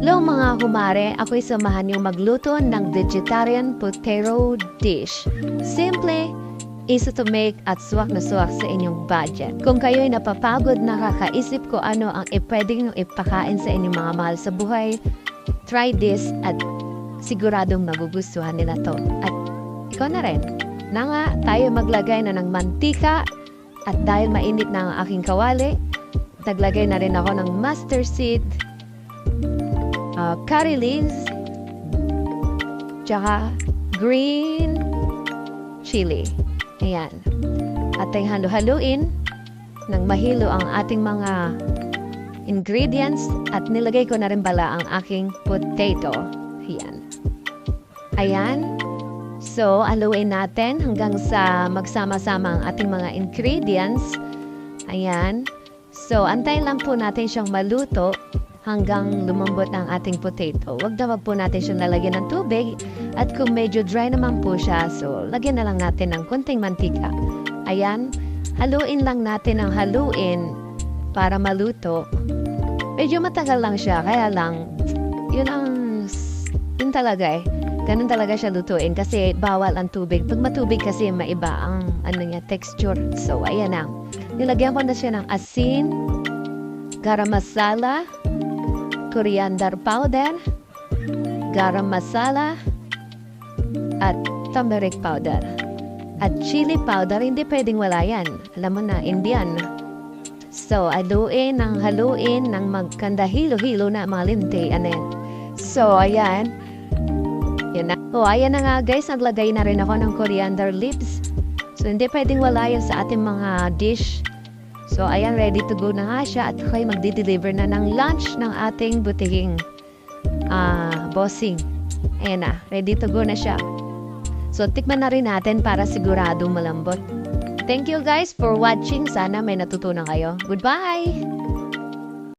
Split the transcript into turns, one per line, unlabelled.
Hello mga kumare, ako'y samahan niyong magluto ng vegetarian potato dish. Simple, easy to make at suwak na suwak sa inyong budget. Kung kayo'y napapagod na kakaisip ko ano ang ipwede niyong ipakain sa inyong mga mahal sa buhay, try this at siguradong magugustuhan nila to. At ikaw na rin. Na nga, tayo maglagay na ng mantika at dahil mainit na ang aking kawali, naglagay na rin ako ng mustard seed, uh, curry leaves, tsaka green chili. Ayan. At ay halo-haluin nang mahilo ang ating mga ingredients at nilagay ko na rin pala ang aking potato. Ayan. Ayan. So, haluin natin hanggang sa magsama-sama ang ating mga ingredients. Ayan. So, antayin lang po natin siyang maluto hanggang lumambot ang ating potato. Huwag na po natin siyang lalagyan ng tubig. At kung medyo dry naman po siya, so lagyan na lang natin ng kunting mantika. Ayan, haluin lang natin ang haluin para maluto. Medyo matagal lang siya, kaya lang, yun ang, yun talaga eh. Ganun talaga siya lutuin kasi bawal ang tubig. Pag matubig kasi maiba ang ano niya, texture. So, ayan na. Nilagyan ko na siya ng asin, garam masala, coriander powder, garam masala, at turmeric powder. At chili powder, hindi pwedeng wala yan. Alam mo na, Indian. So, haluin ng haluin ng magkanda hilo-hilo na mga linti. Yan? So, ayan. Yan na. Oh, ayan na nga guys, naglagay na rin ako ng coriander leaves. So, hindi pwedeng wala yan sa ating mga dish. So, ayan, ready to go na nga siya at ako'y magdi-deliver na ng lunch ng ating butihing ah bossing. Ayan na, ready to go na siya. So, tikman na rin natin para sigurado malambot. Thank you guys for watching. Sana may natutunan kayo. Goodbye!